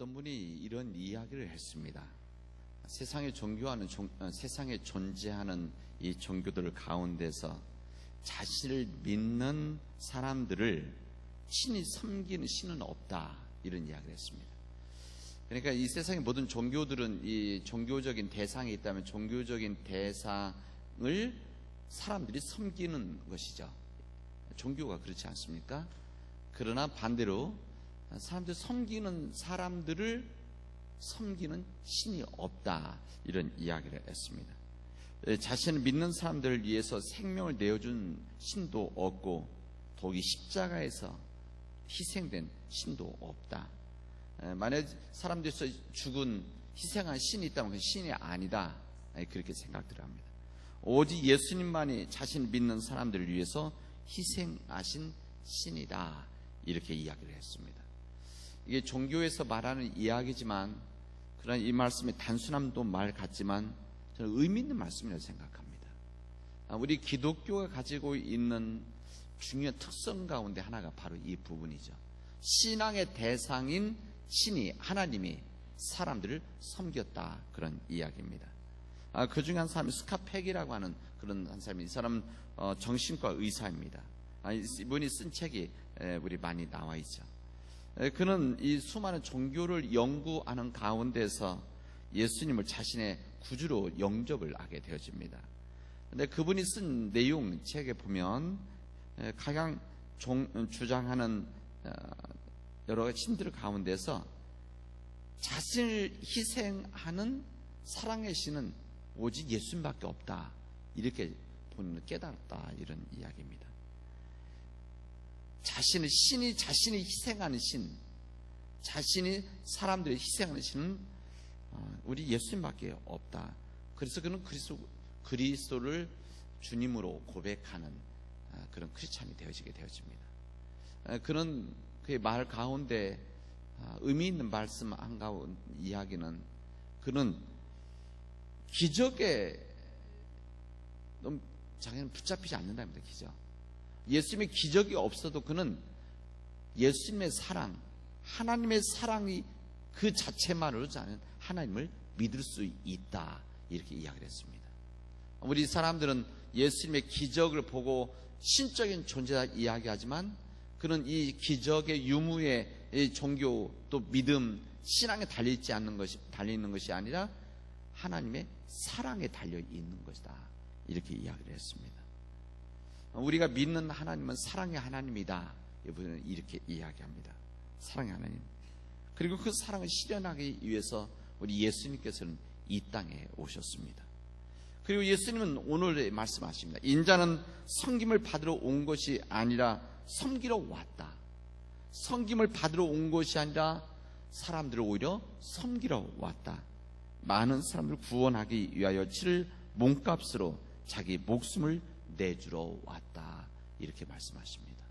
어떤 분이 이런 이야기를 했습니다. 세상에 종교하는 종- 어, 세상에 존재하는 이 종교들 가운데서 자신을 믿는 사람들을 신이 섬기는 신은 없다 이런 이야기를 했습니다. 그러니까 이 세상의 모든 종교들은 이 종교적인 대상이 있다면 종교적인 대상을 사람들이 섬기는 것이죠. 종교가 그렇지 않습니까? 그러나 반대로 사람들 섬기는 사람들을 섬기는 신이 없다 이런 이야기를 했습니다. 에, 자신을 믿는 사람들을 위해서 생명을 내어준 신도 없고 독이 십자가에서 희생된 신도 없다. 에, 만약 사람들에서 죽은 희생한 신이 있다면 그 신이 아니다. 에, 그렇게 생각들 합니다. 오직 예수님만이 자신을 믿는 사람들을 위해서 희생하신 신이다. 이렇게 이야기를 했습니다. 이게 종교에서 말하는 이야기지만 그런 이 말씀의 단순함도 말 같지만 저는 의미 있는 말씀이라고 생각합니다. 아, 우리 기독교가 가지고 있는 중요한 특성 가운데 하나가 바로 이 부분이죠. 신앙의 대상인 신이 하나님이 사람들을 섬겼다 그런 이야기입니다. 아, 그 중에 한 사람이 스카펙이라고 하는 그런 한 사람이 이 사람은 어, 정신과 의사입니다. 아, 이분이 쓴 책이 에, 우리 많이 나와 있죠. 에, 그는 이 수많은 종교를 연구하는 가운데서 예수님을 자신의 구주로 영접을 하게 되어집니다. 근데 그분이 쓴 내용 책에 보면 에, 가장 종- 주장하는 어, 여러 가지 신들 가운데서 자신을 희생하는 사랑의 신은 오직 예수님밖에 없다. 이렇게 본인은 깨달았다. 이런 이야기입니다. 자신의 신이 자신이 희생하는 신, 자신이 사람들을 희생하는 신은 어, 우리 예수님밖에 없다. 그래서 그는 그리스도, 그리스도를 주님으로 고백하는 아, 그런 크리스찬이 되어지게 되어집니다. 아, 그는 그의 말 가운데 아, 의미 있는 말씀 한 가운 이야기는 그는 기적에 너무 자기는 붙잡히지 않는답니다. 기적. 예수님의 기적이 없어도 그는 예수님의 사랑, 하나님의 사랑이 그 자체만으로 자는 하나님을 믿을 수 있다. 이렇게 이야기를 했습니다. 우리 사람들은 예수님의 기적을 보고 신적인 존재다 이야기하지만 그는 이 기적의 유무에 이 종교 또 믿음, 신앙에 달려 있지 않는 것이 달려 있는 것이 아니라 하나님의 사랑에 달려 있는 것이다. 이렇게 이야기를 했습니다. 우리가 믿는 하나님은 사랑의 하나님이다. 이분은 이렇게 이야기합니다. 사랑의 하나님. 그리고 그 사랑을 실현하기 위해서 우리 예수님께서는 이 땅에 오셨습니다. 그리고 예수님은 오늘 말씀하십니다. 인자는 섬김을 받으러 온 것이 아니라 섬기러 왔다. 섬김을 받으러 온 것이 아니라 사람들을 오히려 섬기러 왔다. 많은 사람들을 구원하기 위하여 치를 몸값으로 자기 목숨을 내주러 왔다. 이렇게 말씀하십니다.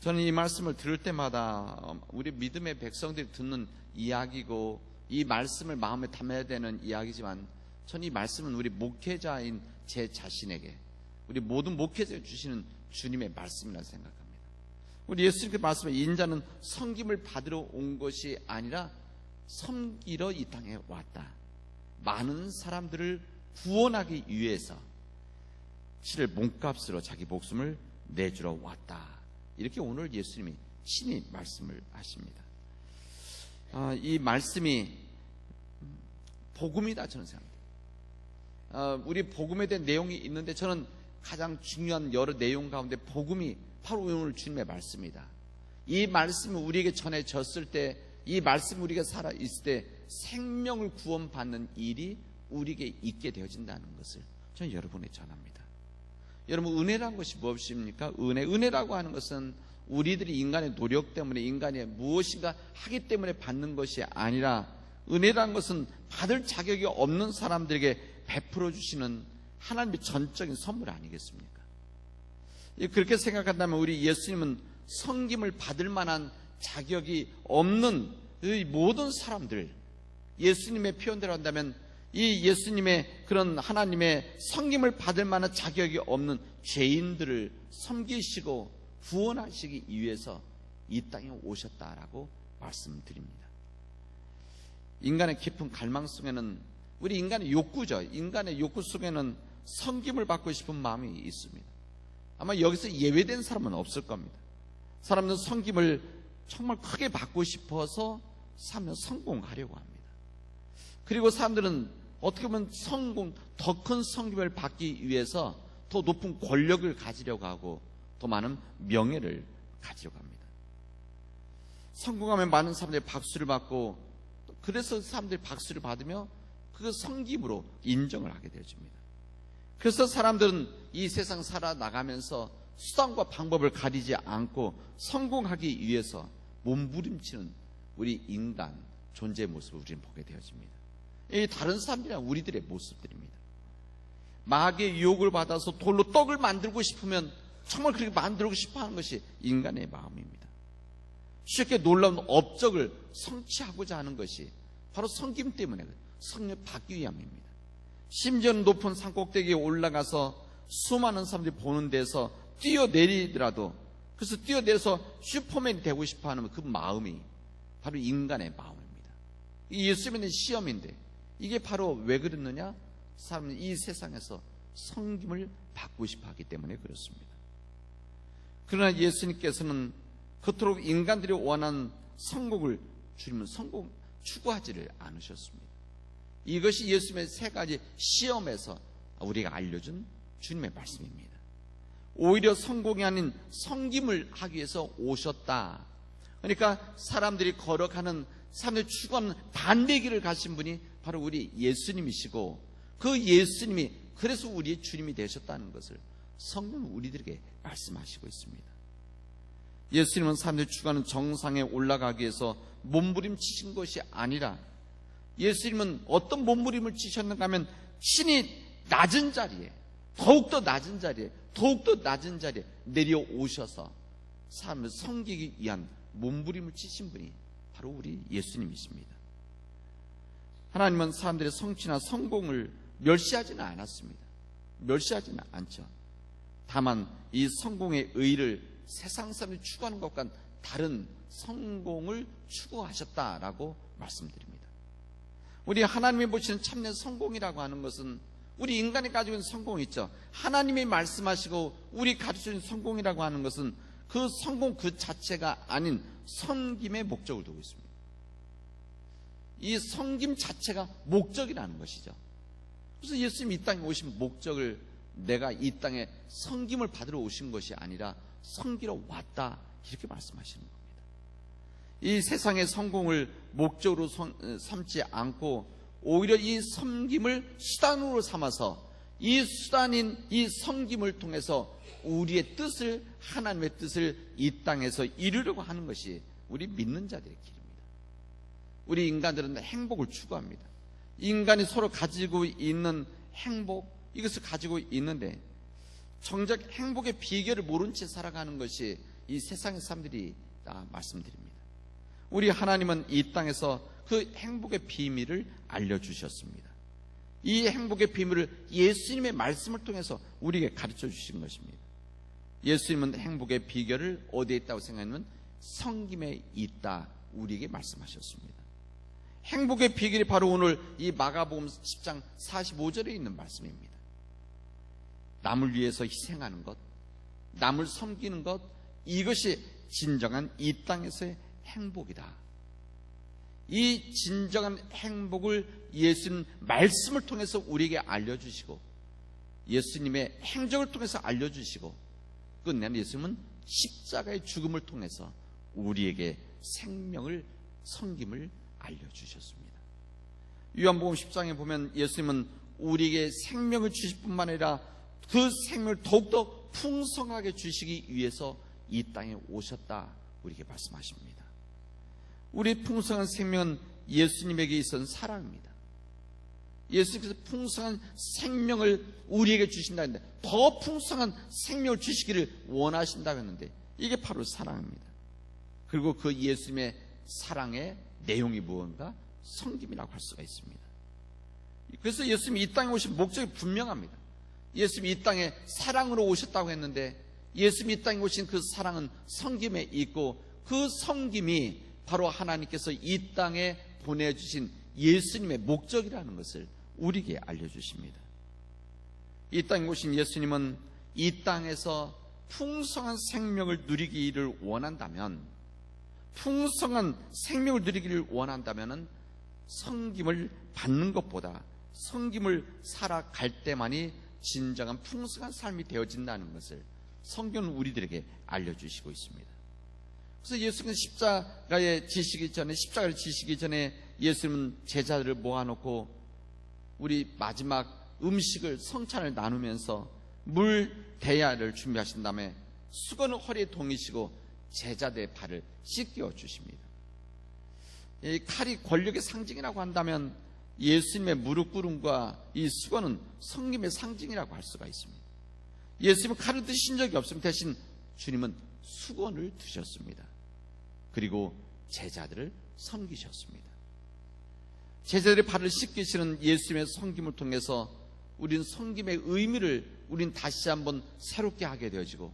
저는 이 말씀을 들을 때마다 우리 믿음의 백성들이 듣는 이야기고 이 말씀을 마음에 담아야 되는 이야기지만 저는 이 말씀은 우리 목회자인 제 자신에게 우리 모든 목회자에 주시는 주님의 말씀이라 생각합니다. 우리 예수님께 말씀에 인자는 섬김을 받으러 온 것이 아니라 섬기러 이 땅에 왔다. 많은 사람들을 구원하기 위해서 실을 몸값으로 자기 목숨을 내주러 왔다. 이렇게 오늘 예수님이 친히 말씀을 하십니다. 아, 이 말씀이 복음이다 저는 생각합니다. 아, 우리 복음에 대한 내용이 있는데 저는 가장 중요한 여러 내용 가운데 복음이 바로 오늘 주님의 말씀이다. 이 말씀이 우리에게 전해졌을 때, 이 말씀 우리가 살아 있을 때 생명을 구원받는 일이 우리에게 있게 되어진다는 것을 저는 여러분에 전합니다. 여러분 은혜란 것이 무엇입니까? 은혜, 은혜라고 하는 것은 우리들이 인간의 노력 때문에 인간이 무엇인가 하기 때문에 받는 것이 아니라 은혜란 것은 받을 자격이 없는 사람들에게 베풀어 주시는 하나님의 전적인 선물 아니겠습니까? 그렇게 생각한다면 우리 예수님은 성김을 받을 만한 자격이 없는 이 모든 사람들 예수님의 표현대로 한다면 이 예수님의 그런 하나님의 성김을 받을 만한 자격이 없는 죄인들을 섬기시고 구원하시기 위해서 이 땅에 오셨다라고 말씀드립니다. 인간의 깊은 갈망 속에는 우리 인간의 욕구죠. 인간의 욕구 속에는 섬김을 받고 싶은 마음이 있습니다. 아마 여기서 예외된 사람은 없을 겁니다. 사람은 섬김을 정말 크게 받고 싶어서 사면 성공하려고 합니다. 그리고 사람들은 어떻게 보면 성공, 더 큰 성김을 받기 위해서 더 높은 권력을 가지려고 하고 더 많은 명예를 가지려고 합니다. 성공하면 많은 사람들이 박수를 받고 그래서 사람들이 박수를 받으며 그 성김으로 인정을 하게 되어집니다. 그래서 사람들은 이 세상 살아나가면서 수단과 방법을 가리지 않고 성공하기 위해서 몸부림치는 우리 인간 존재의 모습을 우리는 보게 되어집니다. 이 다른 사람들이랑 우리들의 모습들입니다. 마귀의 유혹을 받아서 돌로 떡을 만들고 싶으면 정말 그렇게 만들고 싶어 하는 것이 인간의 마음입니다. 쉽게 놀라운 업적을 성취하고자 하는 것이 바로 성김 때문에 성령 받기 위함입니다. 심지어는 높은 산 꼭대기에 올라가서 수많은 사람들이 보는 데서 뛰어내리더라도 그래서 뛰어내려서 슈퍼맨이 되고 싶어 하는 그 마음이 바로 인간의 마음입니다. 이 예수님의 시험인데 이게 바로 왜 그랬느냐? 사람은 이 세상에서 성김을 받고 싶어 하기 때문에 그렇습니다. 그러나 예수님께서는 그토록 인간들이 원하는 성공을 주님은 성공 추구하지를 않으셨습니다. 이것이 예수님의 세 가지 시험에서 우리가 알려준 주님의 말씀입니다. 오히려 성공이 아닌 성김을 하기 위해서 오셨다. 그러니까 사람들이 걸어가는 사람들이 추구하는 반대 길을 가신 분이 바로 우리 예수님이시고 그 예수님이 그래서 우리의 주님이 되셨다는 것을 성경은 우리들에게 말씀하시고 있습니다. 예수님은 사람들이 추구하는 정상에 올라가기 위해서 몸부림치신 것이 아니라 예수님은 어떤 몸부림을 치셨는가 하면 친히 낮은 자리에 더욱더 낮은 자리에 더욱더 낮은 자리에 내려오셔서 사람을 섬기기 위한 몸부림을 치신 분이 바로 우리 예수님이십니다. 하나님은 사람들의 성취나 성공을 멸시하지는 않았습니다. 멸시하지는 않죠. 다만 이 성공의 의를 세상 사람이 추구하는 것과 다른 성공을 추구하셨다라고 말씀드립니다. 우리 하나님이 보시는 참된 성공이라고 하는 것은 우리 인간이 가지고 있는 성공이 있죠. 하나님이 말씀하시고 우리 가르쳐 주는 성공이라고 하는 것은 그 성공 그 자체가 아닌 섬김의 목적을 두고 있습니다. 이 섬김 자체가 목적이라는 것이죠. 그래서 예수님이 이 땅에 오신 목적을 내가 이 땅에 섬김을 받으러 오신 것이 아니라 섬기러 왔다 이렇게 말씀하시는 겁니다. 이 세상의 성공을 목적으로 삼지 않고 오히려 이 섬김을 수단으로 삼아서 이 수단인 이 섬김을 통해서 우리의 뜻을 하나님의 뜻을 이 땅에서 이루려고 하는 것이 우리 믿는 자들의 길입니다. 우리 인간들은 행복을 추구합니다. 인간이 서로 가지고 있는 행복 이것을 가지고 있는데 정작 행복의 비결을 모른 채 살아가는 것이 이 세상의 사람들이 다 말씀드립니다. 우리 하나님은 이 땅에서 그 행복의 비밀을 알려주셨습니다. 이 행복의 비밀을 예수님의 말씀을 통해서 우리에게 가르쳐 주신 것입니다. 예수님은 행복의 비결을 어디에 있다고 생각하면 성김에 있다 우리에게 말씀하셨습니다. 행복의 비결이 바로 오늘 이 마가복음 10장 45절에 있는 말씀입니다. 남을 위해서 희생하는 것, 남을 섬기는 것, 이것이 진정한 이 땅에서의 행복이다. 이 진정한 행복을 예수님 말씀을 통해서 우리에게 알려주시고 예수님의 행적을 통해서 알려주시고 끝내는 예수님은 십자가의 죽음을 통해서 우리에게 생명을 섬김을 알려주셨습니다. 요한복음 10장에 보면 예수님은 우리에게 생명을 주실 뿐만 아니라 그 생명을 더욱더 풍성하게 주시기 위해서 이 땅에 오셨다 우리에게 말씀하십니다. 우리 풍성한 생명은 예수님에게 있어서 사랑입니다. 예수님께서 풍성한 생명을 우리에게 주신다 했는데 더 풍성한 생명을 주시기를 원하신다고 했는데 이게 바로 사랑입니다. 그리고 그 예수님의 사랑의 내용이 무언가 성김이라고 할 수가 있습니다. 그래서 예수님이 이 땅에 오신 목적이 분명합니다. 예수님이 이 땅에 사랑으로 오셨다고 했는데 예수님이 이 땅에 오신 그 사랑은 성김에 있고 그 성김이 바로 하나님께서 이 땅에 보내주신 예수님의 목적이라는 것을 우리에게 알려주십니다. 이 땅에 오신 예수님은 이 땅에서 풍성한 생명을 누리기를 원한다면, 풍성한 생명을 누리기를 원한다면 성김을 받는 것보다 성김을 살아갈 때만이 진정한 풍성한 삶이 되어진다는 것을 성경은 우리들에게 알려주시고 있습니다. 그래서 예수님은 십자가에 지시기 전에 십자가를 지시기 전에 예수님은 제자들을 모아놓고 우리 마지막 음식을 성찬을 나누면서 물 대야를 준비하신 다음에 수건을 허리에 동이시고 제자들의 발을 씻겨 주십니다. 이 칼이 권력의 상징이라고 한다면 예수님의 무릎 꿇음과 이 수건은 성김의 상징이라고 할 수가 있습니다. 예수님은 칼을 드신 적이 없으면 대신 주님은 수건을 드셨습니다. 그리고 제자들을 섬기셨습니다. 제자들의 발을 씻기시는 예수님의 섬김을 통해서 우리는 섬김의 의미를 우린 다시 한번 새롭게 하게 되어지고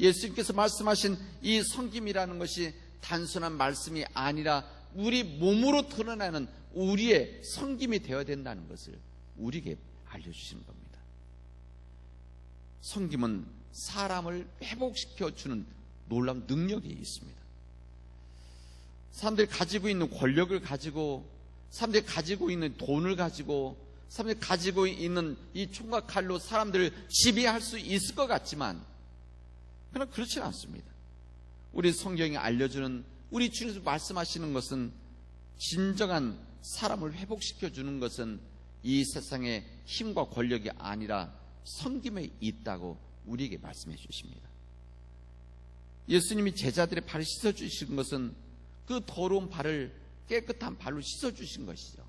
예수님께서 말씀하신 이 섬김이라는 것이 단순한 말씀이 아니라 우리 몸으로 드러나는 우리의 섬김이 되어야 된다는 것을 우리에게 알려주시는 겁니다. 섬김은 사람을 회복시켜 주는 놀라운 능력이 있습니다. 사람들이 가지고 있는 권력을 가지고 사람들이 가지고 있는 돈을 가지고 사람들이 가지고 있는 이 총과 칼로 사람들을 지배할 수 있을 것 같지만 그러나 그렇지 않습니다. 우리 성경이 알려주는 우리 주님께서 말씀하시는 것은 진정한 사람을 회복시켜 주는 것은 이 세상의 힘과 권력이 아니라 섬김에 있다고 우리에게 말씀해 주십니다. 예수님이 제자들의 발을 씻어 주신 것은 그 더러운 발을 깨끗한 발로 씻어 주신 것이죠.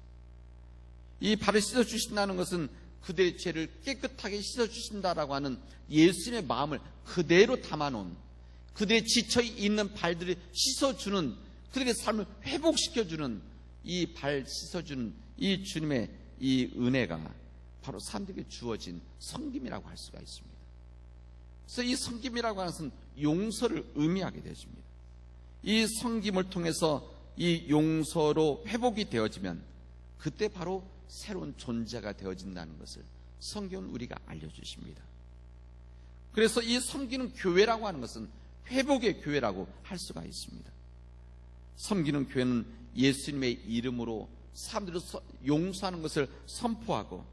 이 발을 씻어 주신다는 것은 그들의 죄를 깨끗하게 씻어 주신다라고 하는 예수님의 마음을 그대로 담아놓은 그들의 지쳐 있는 발들을 씻어주는 그들의 삶을 회복시켜주는 이 발 씻어주는 이 주님의 이 은혜가 바로 사람들에게 주어진 성김이라고 할 수가 있습니다. 그래서 이 성김이라고 하는 것은 용서를 의미하게 되십니다. 이 성김을 통해서 이 용서로 회복이 되어지면 그때 바로 새로운 존재가 되어진다는 것을 성경은 우리가 알려주십니다. 그래서 이 섬기는 교회라고 하는 것은 회복의 교회라고 할 수가 있습니다. 섬기는 교회는 예수님의 이름으로 사람들을 용서하는 것을 선포하고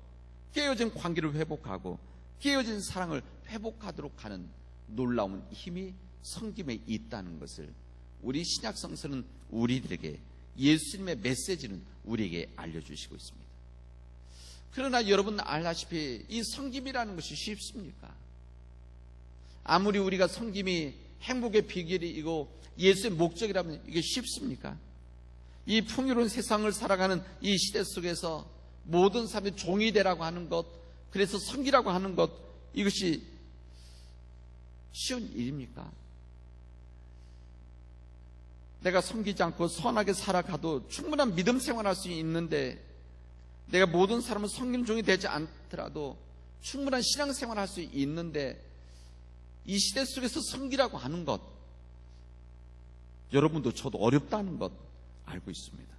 깨어진 관계를 회복하고 깨어진 사랑을 회복하도록 하는 놀라운 힘이 성김에 있다는 것을 우리 신약 성서는 우리들에게 예수님의 메시지는 우리에게 알려주시고 있습니다. 그러나 여러분 알다시피 이 성김이라는 것이 쉽습니까? 아무리 우리가 성김이 행복의 비결이고 예수의 목적이라면 이게 쉽습니까? 이 풍요로운 세상을 살아가는 이 시대 속에서 모든 사람이 종이 되라고 하는 것, 그래서 성기라고 하는 것, 이것이 쉬운 일입니까? 내가 섬기지 않고 선하게 살아가도 충분한 믿음 생활할 수 있는데 내가 모든 사람을 섬기는 종이 되지 않더라도 충분한 신앙 생활할 수 있는데 이 시대 속에서 섬기라고 하는 것 여러분도 저도 어렵다는 것 알고 있습니다.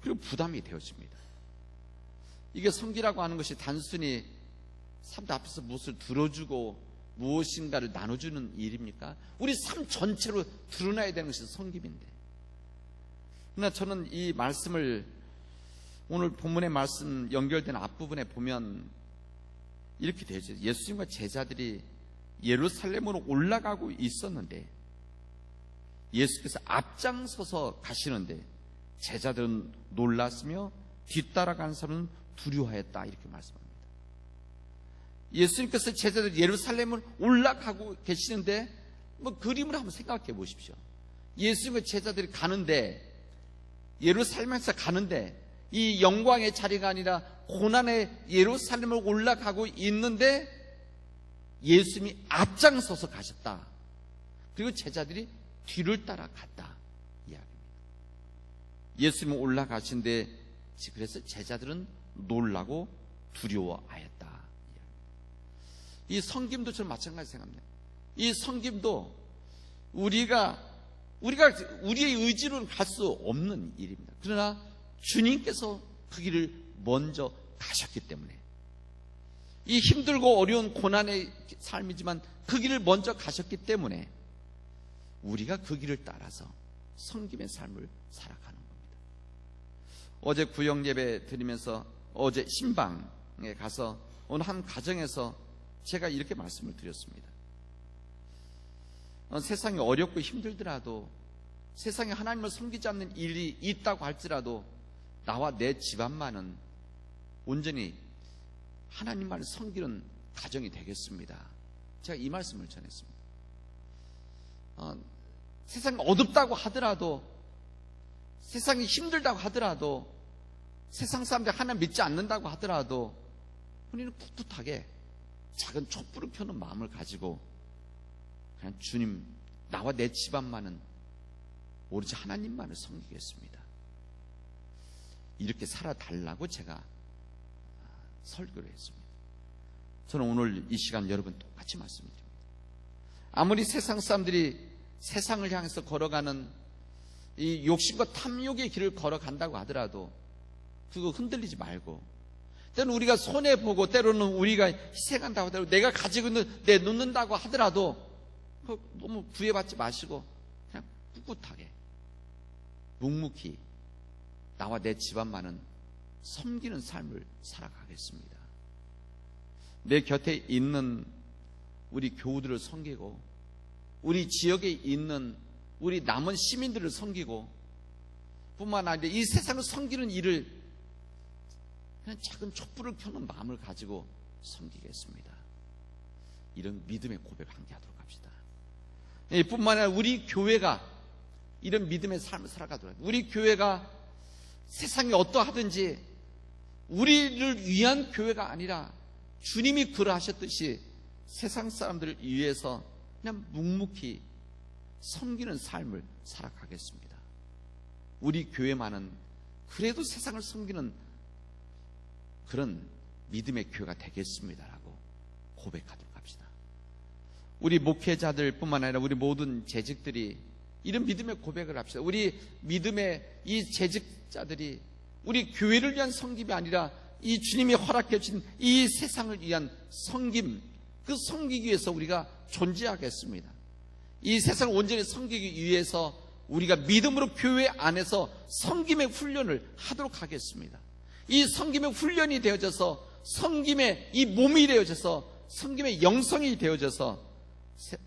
그리고 부담이 되어집니다. 이게 섬기라고 하는 것이 단순히 사람들 앞에서 무엇을 들어주고 무엇인가를 나눠주는 일입니까? 우리 삶 전체로 드러나야 되는 것이 성김인데. 그러나 저는 이 말씀을 오늘 본문의 말씀 연결된 앞부분에 보면 이렇게 되죠. 예수님과 제자들이 예루살렘으로 올라가고 있었는데 예수께서 앞장서서 가시는데 제자들은 놀랐으며 뒤따라가는 사람은 두려워했다 이렇게 말씀합니다. 예수님께서 제자들 예루살렘을 올라가고 계시는데 뭐 그림을 한번 생각해 보십시오. 예수님과 제자들이 가는데 예루살렘에서 가는데 이 영광의 자리가 아니라 고난의 예루살렘을 올라가고 있는데 예수님이 앞장서서 가셨다. 그리고 제자들이 뒤를 따라 갔다. 이야기입니다. 예수님은 올라가신데 그래서 제자들은 놀라고 두려워하였다. 이 성김도 저는 마찬가지 생각합니다. 이 성김도 우리가 우리가 우리의 의지로는 갈 수 없는 일입니다. 그러나 주님께서 그 길을 먼저 가셨기 때문에 이 힘들고 어려운 고난의 삶이지만 그 길을 먼저 가셨기 때문에 우리가 그 길을 따라서 성김의 삶을 살아가는 겁니다. 어제 구역 예배 드리면서 어제 신방에 가서 어느 한 가정에서 제가 이렇게 말씀을 드렸습니다. 어, 세상이 어렵고 힘들더라도 세상에 하나님을 섬기지 않는 일이 있다고 할지라도 나와 내 집안만은 온전히 하나님만을 섬기는 가정이 되겠습니다. 제가 이 말씀을 전했습니다. 어, 세상이 어둡다고 하더라도 세상이 힘들다고 하더라도 세상 사람들이 하나님 믿지 않는다고 하더라도 우리는 꿋꿋하게 작은 촛불을 켜는 마음을 가지고 그냥 주님 나와 내 집안만은 오로지 하나님만을 섬기겠습니다. 이렇게 살아달라고 제가 설교를 했습니다. 저는 오늘 이 시간 여러분 똑같이 말씀드립니다. 아무리 세상 사람들이 세상을 향해서 걸어가는 이 욕심과 탐욕의 길을 걸어간다고 하더라도 그거 흔들리지 말고 때로는 우리가 손해보고 때로는 우리가 희생한다고 하더라도 내가 가지고 있는 내 놓는다고 하더라도 그거 너무 구애받지 마시고 그냥 꿋꿋하게 묵묵히 나와 내 집안만은 섬기는 삶을 살아가겠습니다. 내 곁에 있는 우리 교우들을 섬기고 우리 지역에 있는 우리 남은 시민들을 섬기고 뿐만 아니라 이 세상을 섬기는 일을 그냥 작은 촛불을 켜는 마음을 가지고 섬기겠습니다. 이런 믿음의 고백 함께 하도록 합시다. 예, 뿐만 아니라 우리 교회가 이런 믿음의 삶을 살아가도록 합니다. 우리 교회가 세상이 어떠하든지 우리를 위한 교회가 아니라 주님이 그러하셨듯이 세상 사람들을 위해서 그냥 묵묵히 섬기는 삶을 살아가겠습니다. 우리 교회만은 그래도 세상을 섬기는 그런 믿음의 교회가 되겠습니다라고 고백하도록 합시다. 우리 목회자들 뿐만 아니라 우리 모든 재직들이 이런 믿음의 고백을 합시다. 우리 믿음의 이 재직자들이 우리 교회를 위한 성김이 아니라 이 주님이 허락해 주신 이 세상을 위한 성김, 그 섬기기 위해서 우리가 존재하겠습니다. 이 세상을 온전히 섬기기 위해서 우리가 믿음으로 교회 안에서 섬김의 훈련을 하도록 하겠습니다. 이 섬김의 훈련이 되어져서 섬김의 이 몸이 되어져서 섬김의 영성이 되어져서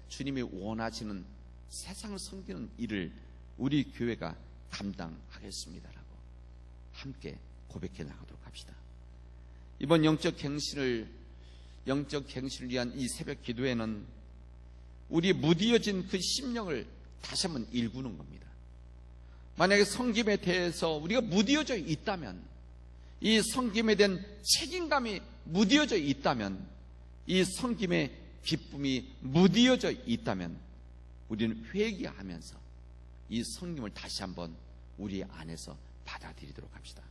주님이 원하시는 세상을 섬기는 일을 우리 교회가 감당하겠습니다라고 함께 고백해 나가도록 합시다. 이번 영적 갱신을 영적 갱신을 위한 이 새벽 기도에는 우리 무디어진 그 심령을 다시 한번 일구는 겁니다. 만약에 성김에 대해서 우리가 무디어져 있다면 이 성김에 대한 책임감이 무디어져 있다면 이 성김의 기쁨이 무디어져 있다면 우리는 회개하면서 이 성김을 다시 한번 우리 안에서 받아들이도록 합시다.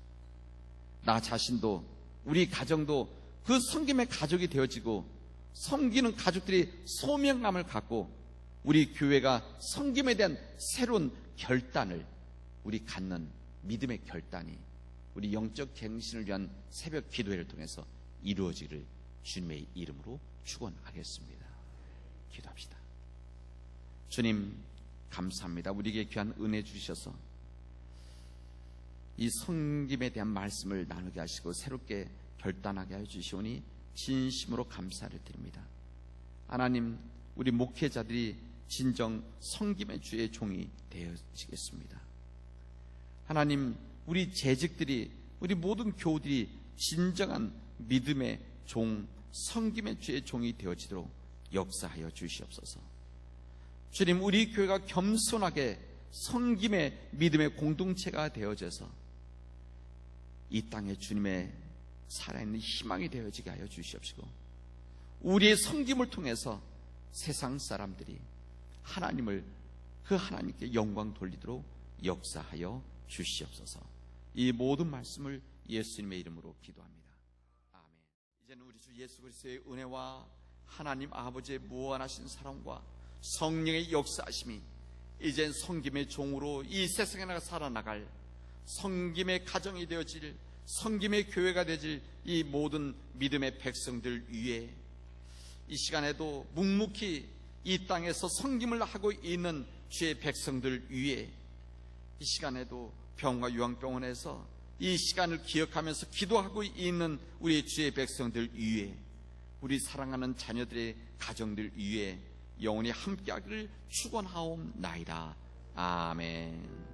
나 자신도 우리 가정도 그 성김의 가족이 되어지고 섬기는 가족들이 소명감을 갖고 우리 교회가 성김에 대한 새로운 결단을 우리 갖는 믿음의 결단이 우리 영적 갱신을 위한 새벽 기도회를 통해서 이루어지기를 주님의 이름으로 축원하겠습니다. 기도합시다. 주님 감사합니다. 우리에게 귀한 은혜 주셔서 이 성김에 대한 말씀을 나누게 하시고 새롭게 결단하게 해 주시오니 진심으로 감사를 드립니다. 하나님, 우리 목회자들이 진정 성김의 주의 종이 되어지겠습니다. 하나님, 우리 재직들이 우리 모든 교우들이 진정한 믿음의 종, 성김의 주의 종이 되어지도록 역사하여 주시옵소서. 주님, 우리 교회가 겸손하게 성김의 믿음의 공동체가 되어져서 이 땅에 주님의 살아있는 희망이 되어지게 하여 주시옵시고 우리의 성김을 통해서 세상 사람들이 하나님을 그 하나님께 영광 돌리도록 역사하여 주시옵소서. 이 모든 말씀을 예수님의 이름으로 기도합니다. 아멘. 이제는 우리 주 예수 그리스도의 은혜와 하나님 아버지의 무한하신 사랑과 성령의 역사하심이 이젠 성김의 종으로 이 세상에 나가 살아나갈 성김의 가정이 되어질 성김의 교회가 되질 이 모든 믿음의 백성들 위에 이 시간에도 묵묵히 이 땅에서 성김을 하고 있는 주의 백성들 위에 이 시간에도 병과 유황병원에서 이 시간을 기억하면서 기도하고 있는 우리 주의 백성들 위에 우리 사랑하는 자녀들의 가정들 위에 영원히 함께하기를 축원하옵나이다. 아멘.